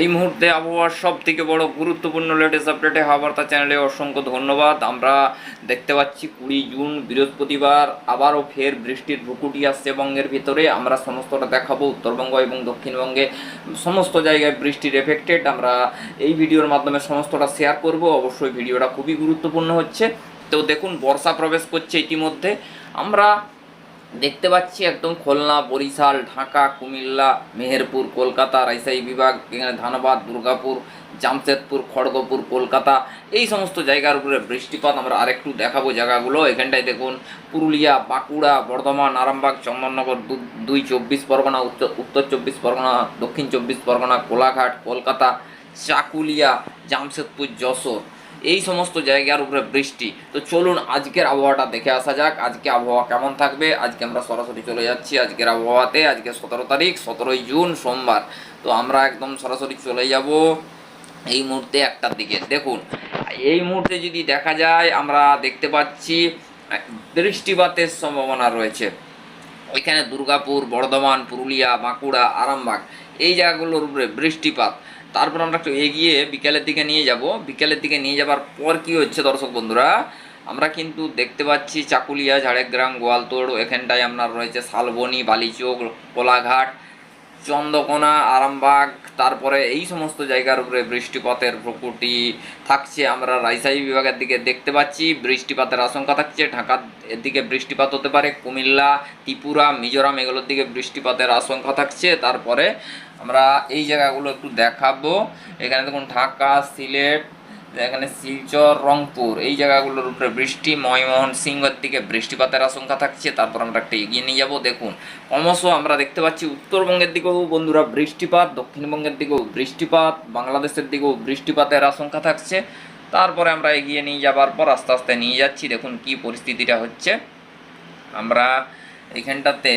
এই মুহূর্তে আবহাওয়ার সব থেকে বড় গুরুত্বপূর্ণ লেটেস্ট আপডেটে হাওয়াবার্তা চ্যানেলে অসংখ্য ধন্যবাদ। আমরা দেখতে পাচ্ছি কুড়ি জুন, বৃহস্পতিবার, আবারও ফের বৃষ্টির ভুকুটি আসছে বঙ্গের ভিতরে। আমরা সমস্তটা দেখাবো উত্তরবঙ্গ এবং দক্ষিণবঙ্গে। সমস্ত জায়গায় বৃষ্টির এফেক্টেড আমরা এই ভিডিওর মাধ্যমে সমস্তটা শেয়ার করব। অবশ্যই ভিডিওটা খুবই গুরুত্বপূর্ণ হচ্ছে। তো দেখুন, বর্ষা প্রবেশ করছে ইতিমধ্যে। আমরা দেখতে পাচ্ছি একদম খুলনা, বরিশাল, ঢাকা, কুমিল্লা, মেহেরপুর, কলকাতা, রাজশাহী বিভাগ, এখানে ধানবাদ, দুর্গাপুর, জামশেদপুর, খড়গপুর, কলকাতা, এই সমস্ত জায়গার উপরে বৃষ্টিপাত আমরা আরেকটু দেখাবো জায়গাগুলো। এখানটায় দেখুন, পুরুলিয়া, বাঁকুড়া, বর্ধমান, আরামবাগ, চন্দননগর দুই চব্বিশ পরগনা উত্তর উত্তর চব্বিশ পরগনা, দক্ষিণ চব্বিশ পরগনা, কোলাঘাট, কলকাতা, চাকুলিয়া, জামশেদপুর, যশোর। এই সমস্ত জায়গার উপরে বৃষ্টি। তো চলুন আজকের আবহাওয়াটা দেখে আসা যাক। আজকে আবহাওয়া কেমন থাকবে? আজকে আমরা সরাসরি চলে যাচ্ছি আজকের আবহাওয়াতে। আজকে সতেরো তারিখ, সতেরোই জুন, সোমবার। তো আমরা একদম সরাসরি চলে যাব এই মুহূর্তে একটার দিকে। দেখুন, এই মুহূর্তে যদি দেখা যায়, আমরা দেখতে পাচ্ছি বৃষ্টিপাতের সম্ভাবনা রয়েছে। এখানে দুর্গাপুর, বর্ধমান, পুরুলিয়া, বাঁকুড়া, আরামবাগ, এই জায়গাগুলোর উপরে বৃষ্টিপাত। তারপর আমরা একটু এগিয়ে বিকেলের দিকে নিয়ে যাব। বিকেলের দিকে নিয়ে যাবার পর কি হচ্ছে দর্শক বন্ধুরা? আমরা কিন্তু দেখতে পাচ্ছি চাকুলিয়া, ঝাড়গ্রাম, গোয়ালতোড়, এখানটায় আপনার রয়েছে শালবনি, বালিচোক, কোলাঘাট চন্দ্রকোনা, আরামবাগ, তারপরে এই সমস্ত জায়গার উপরে বৃষ্টিপাতের প্রকৃতি থাকছে। আমরা রাজশাহী বিভাগের দিকে দেখতে পাচ্ছি, বৃষ্টিপাতের আশঙ্কা থাকছে। ঢাকার দিকে বৃষ্টিপাত হতে পারে, কুমিল্লা, ত্রিপুরা, মিজোরাম, এগুলোর দিকে বৃষ্টিপাতের আশঙ্কা থাকছে। তারপরে আমরা এই জায়গাগুলো একটু দেখাবো। এখানে দেখুন, ঢাকা, সিলেট এখানে শিলচর, রংপুর, এই জায়গাগুলোর উপরে বৃষ্টি ময়মোহন সিংহের দিকে বৃষ্টিপাতের আশঙ্কা থাকছে, তারপর আমরা একটা এগিয়ে নিয়ে যাব, দেখুন। ক্রমশ আমরা দেখতে পাচ্ছি উত্তরবঙ্গের দিকেও বন্ধুরা বৃষ্টিপাত, দক্ষিণবঙ্গের দিকেও বৃষ্টিপাত, বাংলাদেশের দিকেও বৃষ্টিপাতের আশঙ্কা থাকছে। তারপরে আমরা এগিয়ে নিয়ে যাবার পর আস্তে আস্তে নিয়ে যাচ্ছি, দেখুন কি পরিস্থিতিটা হচ্ছে। আমরা এখানটাতে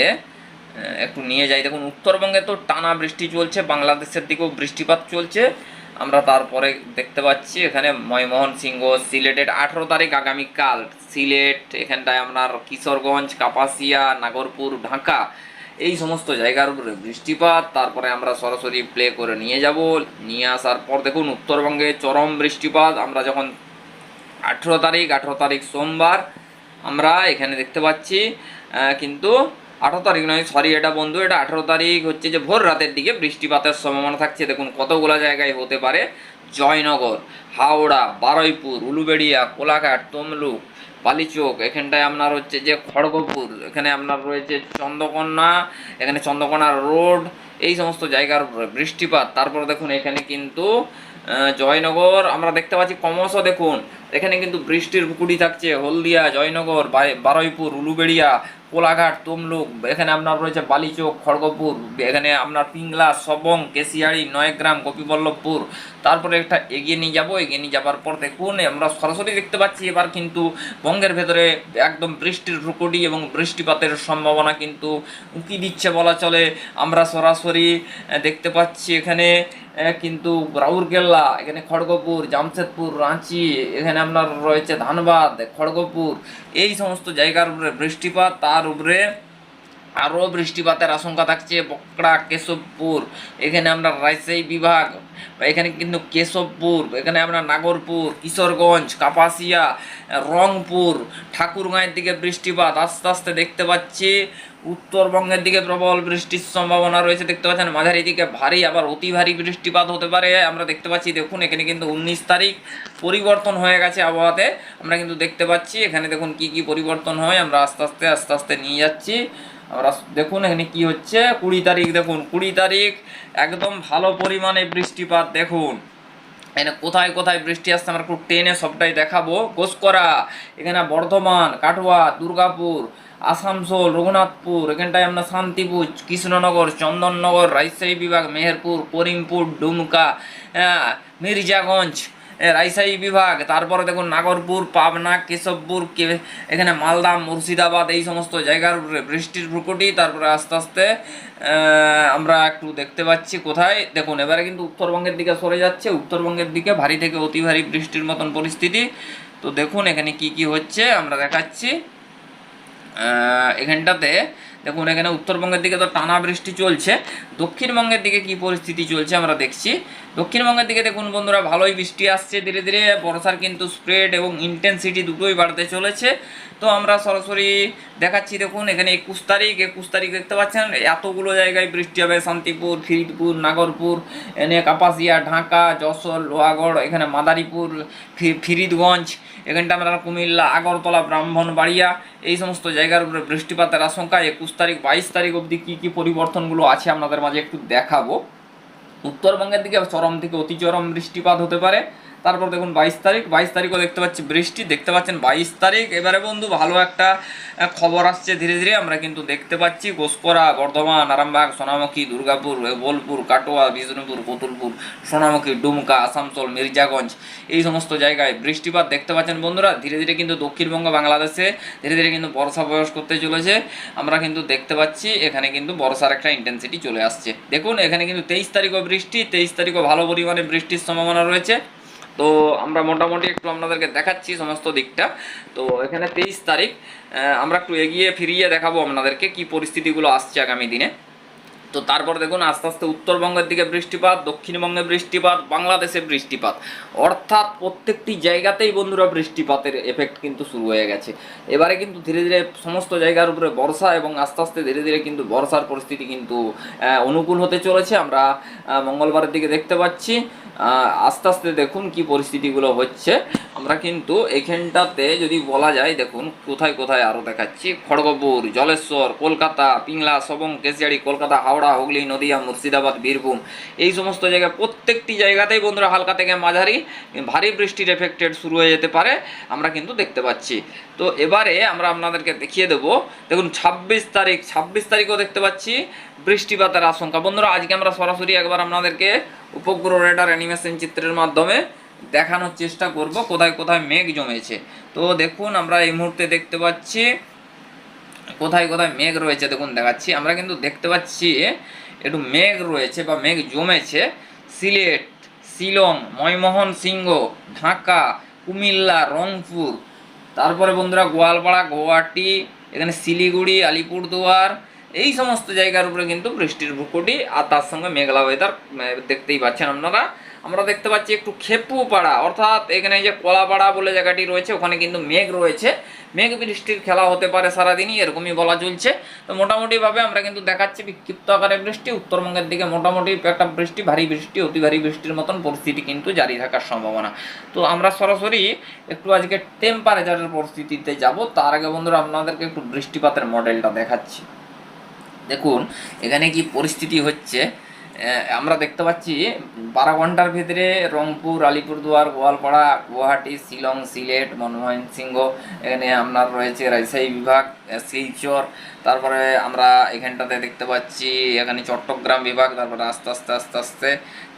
একটু নিয়ে যাই, দেখুন উত্তরবঙ্গে তো টানা বৃষ্টি চলছে, বাংলাদেশের দিকেও বৃষ্টিপাত চলছে। আমরা তারপরে দেখতে পাচ্ছি এখানে ময়মোহন সিংহ, সিলেটের আঠেরো তারিখ আগামীকাল। সিলেট, এখানটায় আপনার কিশোরগঞ্জ, কাপাসিয়া, নাগরপুর, ঢাকা। এই সমস্ত জায়গার উপরে বৃষ্টিপাত। তারপরে আমরা সরাসরি প্লে করে নিয়ে যাব। নিয়ে আসার পর দেখুন, উত্তরবঙ্গে চরম বৃষ্টিপাত। আমরা যখন আঠেরো তারিখ আঠেরো তারিখ সোমবার আমরা এখানে দেখতে পাচ্ছি কিন্তু আঠেরো তারিখ নয় সরি এটা বন্ধু, এটা আঠেরো তারিখ হচ্ছে যে ভোর রাতের দিকে বৃষ্টিপাতের সম্ভাবনা থাকছে। দেখুন, কতগুলো জায়গায় হতে পারে। জয়নগর, হাওড়া, বারুইপুর, উলুবেড়িয়া, কোলাঘাট, তমলুক, বালিচোক, এখানটায় আপনার হচ্ছে যে খড়গপুর, এখানে আপনার রয়েছে চন্দ্রকোনা, এখানে চন্দ্রকোনা রোড, এই সমস্ত জায়গার বৃষ্টিপাত। তারপর দেখুন, এখানে কিন্তু জয়নগর, আমরা দেখতে পাচ্ছি ক্রমশ দেখুন, এখানে কিন্তু বৃষ্টির ভুকুটি থাকছে। হলদিয়া, জয়নগর বারুইপুর, উলুবেড়িয়া কোলাঘাট, তমলুক, এখানে আপনার রয়েছে বালিচোক, খড়গপুর, এখানে আপনার পিংলা, সবং কেশিয়াড়ি নয়গ্রাম, গোপীবল্লভপুর। তারপরে একটা এগিয়ে নিয়ে যাব। এগিয়ে নিয়ে যাবার পর দেখুন, আমরা সরাসরি দেখতে পাচ্ছি এবার কিন্তু বঙ্গের ভেতরে একদম বৃষ্টির ভুকুটি এবং বৃষ্টিপাতের সম্ভাবনা কিন্তু উঁকি দিচ্ছে বলা চলে। আমরা সরাসরি দেখতে পাচ্ছি এখানে কিন্তু রাউরকেল্লা এখানে খড়গপুর, জামশেদপুর, রাঁচি, এখানে আপনার রয়েছে ধানবাদ, খড়গপুর। এই সমস্ত জায়গার উপরে বৃষ্টিপাত, তার উপরে আরও বৃষ্টিপাতের আশঙ্কা থাকছে বকড়া কেশবপুর, এখানে আমরা রাজশাহী বিভাগ এখানে কিন্তু কেশবপুর, এখানে আমরা নাগরপুর, কিশোরগঞ্জ, কাপাসিয়া, রংপুর, ঠাকুরগাঁয়ের দিকে বৃষ্টিপাত আস্তে আস্তে দেখতে পাচ্ছি। উত্তরবঙ্গের দিকে প্রবল বৃষ্টির সম্ভাবনা রয়েছে, দেখতে পাচ্ছেন মাঝারি দিকে ভারী, আবার অতি ভারী বৃষ্টিপাত হতে পারে। আমরা দেখতে পাচ্ছি, দেখুন, এখানে কিন্তু উনিশ তারিখ পরিবর্তন হয়ে গেছে আবহাওয়াতে। আমরা কিন্তু দেখতে পাচ্ছি, এখানে দেখুন কি কি পরিবর্তন হয়, আমরা আস্তে আস্তে আস্তে আস্তে নিয়ে যাচ্ছি। আমরা দেখুন এখানে কি হচ্ছে, কুড়ি তারিখ, দেখুন, কুড়ি তারিখ, একদম ভালো পরিমাণে বৃষ্টিপাত, দেখুন। এখানে কোথায় কোথায় বৃষ্টি আসছে, আমরা একটু টেনে সবটাই দেখাবো। গোসকরা এখানে বর্ধমান, কাটোয়া, দুর্গাপুর আসানসোল, রঘুনাথপুর, এখানটায় আমরা শান্তিপুর, কৃষ্ণনগর, চন্দননগর, রাজশাহী বিভাগ, মেহেরপুর, করিমপুর, ডুমকা মির্জাগঞ্জ রাজশাহী বিভাগ, তারপরে দেখুন নাগরপুর, পাবনা, কেশবপুর এখানে মালদা, মুর্শিদাবাদ, এই সমস্ত জায়গার বৃষ্টির প্রকটি তারপরে আস্তে আস্তে আমরা একটু দেখতে পাচ্ছি কোথায়। দেখুন, এবারে কিন্তু উত্তরবঙ্গের দিকে সরে যাচ্ছে, উত্তরবঙ্গের দিকে ভারী থেকে অতি ভারী বৃষ্টির মতন পরিস্থিতি। তো দেখুন, এখানে কি কি হচ্ছে, আমরা দেখাচ্ছি। এখানটাতে, দেখুন এখানে উত্তরবঙ্গের দিকে তো টানা বৃষ্টি চলছে, দক্ষিণবঙ্গের দিকে কি পরিস্থিতি চলছে আমরা দেখছি। দক্ষিণবঙ্গের দিকে দেখুন বন্ধুরা, ভালোই বৃষ্টি আসছে ধীরে ধীরে। বর্ষার কিন্তু স্প্রেড এবং ইন্টেন্সিটি দুটোই বাড়তে চলেছে। তো আমরা সরাসরি দেখাচ্ছি, দেখুন, এখানে একুশ তারিখ। একুশ তারিখ দেখতে পাচ্ছেন, এতগুলো জায়গায় বৃষ্টি হবে। শান্তিপুর ফিরিদপুর নাগরপুর, এনে কাপাসিয়া, ঢাকা, যশোর, লোহাগড়, এখানে মাদারীপুর ফিরিদগঞ্জ এখানটা আমরা কুমিল্লা, আগরতলা, ব্রাহ্মণবাড়িয়া, এই সমস্ত জায়গার উপরে বৃষ্টিপাতের আশঙ্কা। একুশ তারিখ, বাইশ তারিখ অবধি কী কী পরিবর্তনগুলো আছে আপনাদের মাঝে একটু দেখাবো। উত্তরবঙ্গের দিকে চরম থেকে অতি চরম বৃষ্টিপাত হতে পারে। তারপর দেখুন বাইশ তারিখ, বাইশ তারিখও দেখতে পাচ্ছি বৃষ্টি, দেখতে পাচ্ছেন বাইশ তারিখ। এবারে বন্ধু ভালো একটা খবর আসছে ধীরে ধীরে, আমরা কিন্তু দেখতে পাচ্ছি ঘোষকরা, বর্ধমান, আরামবাগ, সোনামুখী, দুর্গাপুর বোলপুর কাটোয়া, বিষ্ণুপুর কতুলপুর সোনামুখী, ডুমকা, আসানসোল, মির্জাগঞ্জ, এই সমস্ত জায়গায় বৃষ্টিপাত দেখতে পাচ্ছেন বন্ধুরা। ধীরে ধীরে কিন্তু দক্ষিণবঙ্গ, বাংলাদেশে ধীরে ধীরে কিন্তু বর্ষা প্রবেশ করতে চলেছে। আমরা কিন্তু দেখতে পাচ্ছি এখানে কিন্তু বর্ষার একটা ইন্টেন্সিটি চলে আসছে। দেখুন, এখানে কিন্তু তেইশ তারিখও বৃষ্টি, তেইশ তারিখও ভালো পরিমাণে বৃষ্টির সম্ভাবনা রয়েছে। তো আমরা মোটামুটি একটু আপনাদেরকে দেখাচ্ছি সমস্ত দিকটা। তো এখানে তেইশ তারিখ আমরা একটু এগিয়ে ফিরিয়ে দেখাবো আপনাদেরকে কি পরিস্থিতিগুলো আসছে আগামী দিনে। তো তারপর দেখুন, আস্তে আস্তে উত্তরবঙ্গের দিকে বৃষ্টিপাত, দক্ষিণবঙ্গে বৃষ্টিপাত, বাংলাদেশে বৃষ্টিপাত। অর্থাৎ প্রত্যেকটি জায়গাতেই বন্ধুরা বৃষ্টিপাতের এফেক্ট কিন্তু শুরু হয়ে গেছে। এবারে কিন্তু ধীরে ধীরে সমস্ত জায়গার উপরে বর্ষা এবং আস্তে আস্তে ধীরে ধীরে কিন্তু বর্ষার পরিস্থিতি কিন্তু অনুকূল হতে চলেছে। আমরা মঙ্গলবারের দিকে দেখতে পাচ্ছি। আস্তে আস্তে দেখুন কি পরিস্থিতিগুলো হচ্ছে। আমরা কিন্তু এখানটাতে যদি বলা যায়, দেখুন, কোথায় কোথায় আরও দেখাচ্ছি। খড়গপুর, জলেশ্বর, কলকাতা, পিংলা সবং কেশিয়াড়ি, কলকাতা, হাওড়া, হুগলি, নদিয়া, মুর্শিদাবাদ, বীরভূম। এই সমস্ত জায়গায়, প্রত্যেকটি জায়গাতেই বন্ধুরা হালকা থেকে মাঝারি, ভারী বৃষ্টির এফেক্টেড শুরু হয়ে যেতে পারে, আমরা কিন্তু দেখতে পাচ্ছি। তো এবারে আমরা আপনাদেরকে দেখিয়ে দেবো। দেখুন, ছাব্বিশ তারিখ, ছাব্বিশ তারিখও দেখতে পাচ্ছি বৃষ্টিপাতের আশঙ্কা। বন্ধুরা, আজকে আমরা সরাসরি একবার আপনাদেরকে উপগ্রহ রেডার অ্যানিমেশন চিত্রের মাধ্যমে দেখানোর চেষ্টা করব, কোথায় কোথায় মেঘ জমেছে। তো দেখুন, আমরা এই মুহূর্তে দেখতে পাচ্ছি, কোথায় কোথায় মেঘ রয়েছে, দেখুন দেখাচ্ছি। আমরা কিন্তু দেখতে পাচ্ছি, একটু মেঘ রয়েছে বা মেঘ জমেছে। সিলেট, শিলং ময়মোহন সিংহ ঢাকা, কুমিল্লা, রংপুর। তারপরে বন্ধুরা গোয়ালপাড়া, গুয়াহাটি, এখানে শিলিগুড়ি, আলিপুরদুয়ার। এই সমস্ত জায়গার উপরে কিন্তু বৃষ্টির ভুকুটি আর তার সঙ্গে মেঘলা ওয়েদার দেখতেই পাচ্ছেন আপনারা। আমরা দেখতে পাচ্ছি একটু খেপুপাড়া, অর্থাৎ এখানে যে কলাপাড়া বলে জায়গাটি রয়েছে, ওখানে কিন্তু মেঘ রয়েছে। মেঘ বৃষ্টির খেলা হতে পারে সারাদিনই, এরকমই বলা চলছে। তো মোটামুটিভাবে আমরা কিন্তু দেখাচ্ছি বিক্ষিপ্ত আকারে বৃষ্টি, উত্তরবঙ্গের দিকে মোটামুটি একটা বৃষ্টি, ভারী বৃষ্টি, অতি ভারী বৃষ্টির মতন পরিস্থিতি কিন্তু জারি থাকার সম্ভাবনা। তো আমরা সরাসরি একটু আজকে টেম্পারেচারের পরিস্থিতিতে যাব। তার আগে বন্ধুরা, আপনাদেরকে একটু বৃষ্টিপাতের মডেলটা দেখাচ্ছি। দেখুন, এখানে কি পরিস্থিতি হচ্ছে। আমরা দেখতে পাচ্ছি বারো ঘণ্টার ভিতরে রংপুর, আলিপুরদুয়ার, গোয়ালপাড়া, গুয়াহাটি, শিলং, সিলেট মনমোহন সিংহ, এখানে আপনার রয়েছে রাজশাহী বিভাগ শিলচর, তারপরে আমরা এখানটাতে দেখতে পাচ্ছি এখানে চট্টগ্রাম বিভাগ, তারপরে আস্তে আস্তে আস্তে আস্তে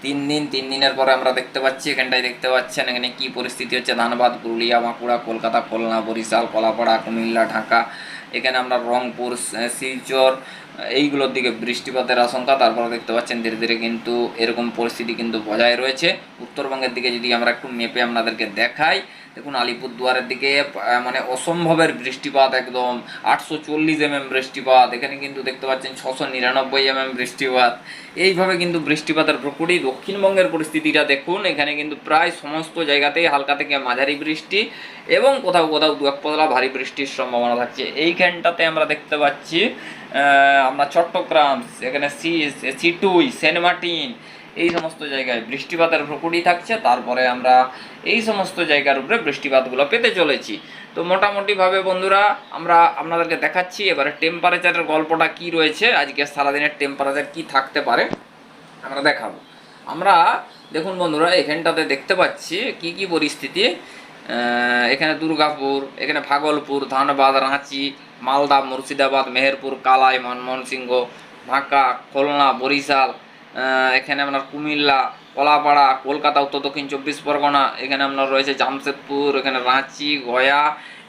তিন দিন, তিন দিনের পরে আমরা দেখতে পাচ্ছি এখানটায় দেখতে পাচ্ছেন এখানে কি পরিস্থিতি হচ্ছে, ধানবাদ, পুরুলিয়া, বাঁকুড়া, কলকাতা, খুলনা, বরিশাল, কলাপাড়া, কুমিল্লা, ঢাকা এখানে আমরা রংপুর শিলচর এইগুলোর দিকে বৃষ্টিপাতের আশঙ্কা। তারপরে দেখতে পাচ্ছেন ধীরে ধীরে কিন্তু এরকম পরিস্থিতি কিন্তু বজায় রয়েছে। উত্তরবঙ্গের দিকে যদি আমরা একটু মেপে আপনাদেরকে দেখাই দেখুন, আলিপুরদুয়ারের দিকে মানে অসম্ভবের বৃষ্টিপাত একদম। আটশো চল্লিশ এমএম বৃষ্টিপাত, এখানে কিন্তু দেখতে পাচ্ছেন ছশো নিরানব্বই এমএম বৃষ্টিপাত। এইভাবে কিন্তু বৃষ্টিপাতের প্রকৃতি দক্ষিণবঙ্গের পরিস্থিতিটা দেখুন, এখানে কিন্তু প্রায় সমস্ত জায়গাতেই হালকা থেকে মাঝারি বৃষ্টি এবং কোথাও কোথাও দু এক পদলা ভারী বৃষ্টির সম্ভাবনা থাকছে। এইখানটাতে আমরা দেখতে পাচ্ছি আমরা চট্টগ্রাম, এখানে সি সিটুই সেন্ট মার্টিন এই সমস্ত জায়গায় বৃষ্টিপাতের প্রকৃতি থাকছে, তারপরে আমরা এই সমস্ত জায়গার উপরে বৃষ্টিপাতগুলো পেতে চলেছি। তো মোটামুটিভাবে বন্ধুরা, আমরা আপনাদেরকে দেখাচ্ছি এবারে টেম্পারেচারের গল্পটা কি রয়েছে, আজকে সারাদিনের টেম্পারেচার কি থাকতে পারে, আমরা দেখাবো। আমরা, দেখুন বন্ধুরা, এখানটাতে দেখতে পাচ্ছি কি কি পরিস্থিতি। এখানে দুর্গাপুর, এখানে ভাগলপুর, ধানবাদ, রাঁচি, মালদা, মুর্শিদাবাদ, মেহেরপুর, কালাই, মনমোহন সিংহ, ঢাকা, খুলনা, বরিশাল এখানে আপনার কুমিল্লা, কলাপাড়া, কলকাতা, উত্তর দক্ষিণ চব্বিশ পরগনা, এখানে আপনার রয়েছে জামশেদপুর, এখানে রাঁচি, গয়া,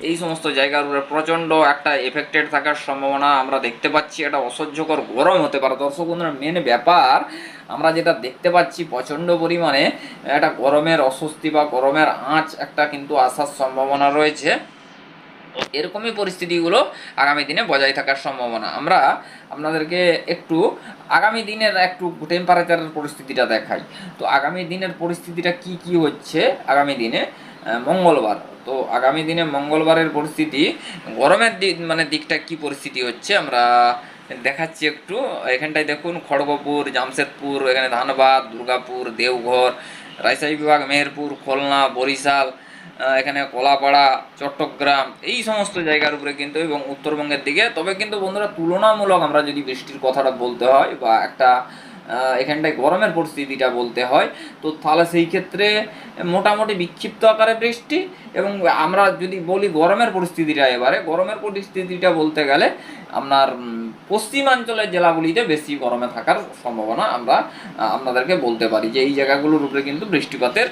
এই সমস্ত জায়গার উপরে প্রচণ্ড একটা এফেক্টেড থাকার সম্ভাবনা আমরা দেখতে পাচ্ছি। এটা অসহ্যকর গরম হতে পারে। দর্শক বন্ধুরা মেন ব্যাপার, আমরা যেটা দেখতে পাচ্ছি প্রচণ্ড পরিমাণে, একটা গরমের অস্বস্তি বা গরমের আঁচ একটা কিন্তু আসার সম্ভাবনা রয়েছে। এরকমই পরিস্থিতিগুলো আগামী দিনে বজায় থাকার সম্ভাবনা। আমরা আপনাদেরকে একটু আগামী দিনের একটু টেম্পারেচারের পরিস্থিতিটা দেখাই। তো আগামী দিনের পরিস্থিতিটা কি কি হচ্ছে আগামী দিনে? মঙ্গলবার। তো আগামী দিনে মঙ্গলবারের পরিস্থিতি, গরমের দিক মানে দিকটা কি পরিস্থিতি হচ্ছে আমরা দেখাচ্ছি একটু। এখানটায় দেখুন, খড়গপুর, জামশেদপুর, এখানে ধানবাদ, দুর্গাপুর, দেওঘর, রাজশাহী বিভাগ, মেহেরপুর, খুলনা, বরিশাল এখানে কলাপাড়া, চট্টগ্রাম, এই সমস্ত জায়গার উপরে কিন্তু এবং উত্তরবঙ্গের দিকে। তবে কিন্তু বন্ধুরা, তুলনামূলক আমরা যদি বৃষ্টির কথাটা বলতে হয় বা একটা এখানটায় গরমের পরিস্থিতিটা বলতে হয়, তো তাহলে সেই ক্ষেত্রে মোটামুটি বিক্ষিপ্ত আকারে বৃষ্টি এবং আমরা যদি বলি গরমের পরিস্থিতিটা এবারে, গরমের পরিস্থিতিটা বলতে গেলে আপনার পশ্চিমাঞ্চলের জেলাগুলিতে বেশি গরমে থাকার সম্ভাবনা আমরা আপনাদেরকে বলতে পারি যে এই জায়গাগুলোর উপরে কিন্তু বৃষ্টিপাতের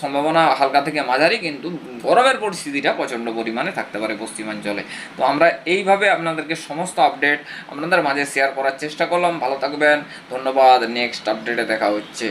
সম্ভাবনা হালকা থেকে মাঝারি কিন্তু গরমের পরিস্থিতিটা প্রচণ্ড পরিমাণে থাকতে পারে পশ্চিমাঞ্চলে। তো আমরা এইভাবে আপনাদেরকে সমস্ত আপডেট আপনাদের মাঝে শেয়ার করার চেষ্টা করলাম। ভালো থাকবেন। ধন্যবাদ। নেক্সট আপডেটে দেখা হচ্ছে।